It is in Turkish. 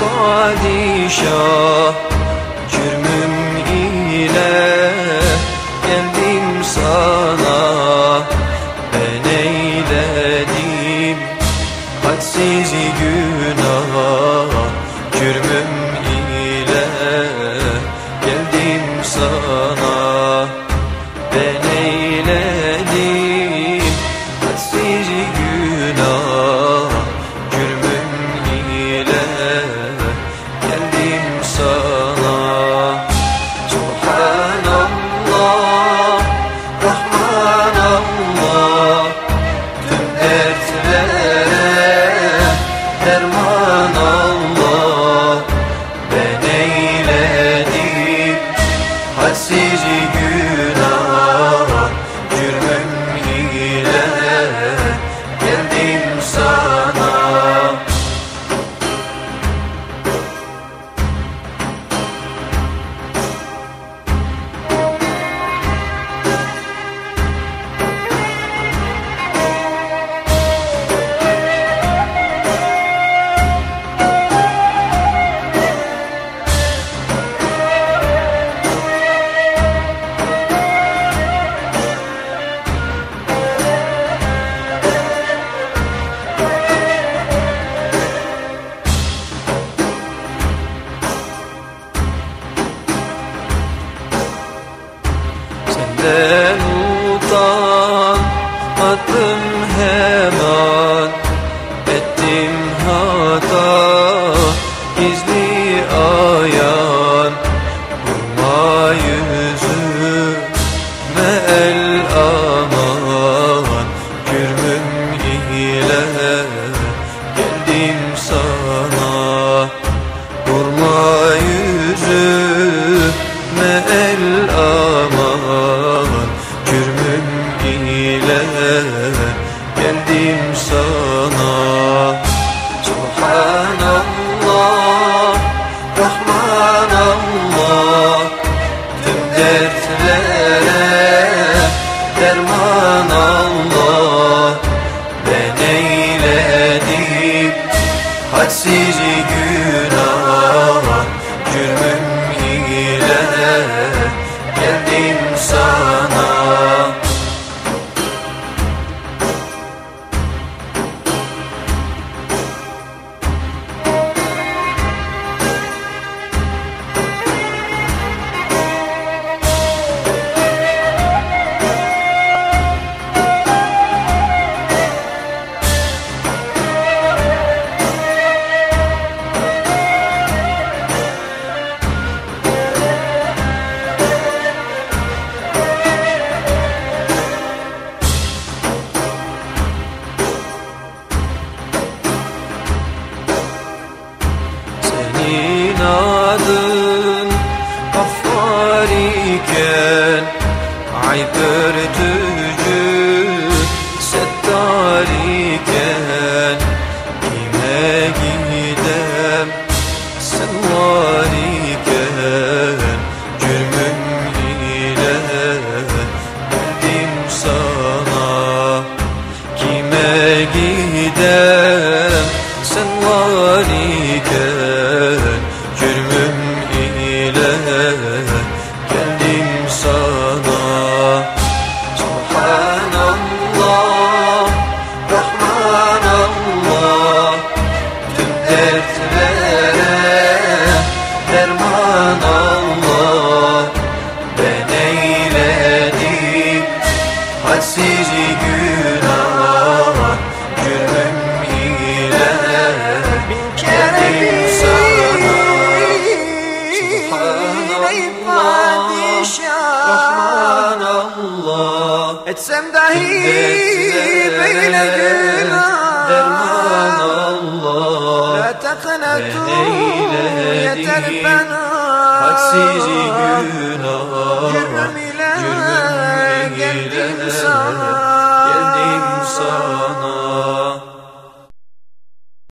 padişah Cürmüm ile geldim sana. Ben eyledim hadsiz günah Cürmüm ile geldim sana. gece gün Father. Etsem dahi böyle günah. Derman Allah. La teknetu yeter bana. Hadsiz günah. Cürmüm ile geldim sana. Geldim sana.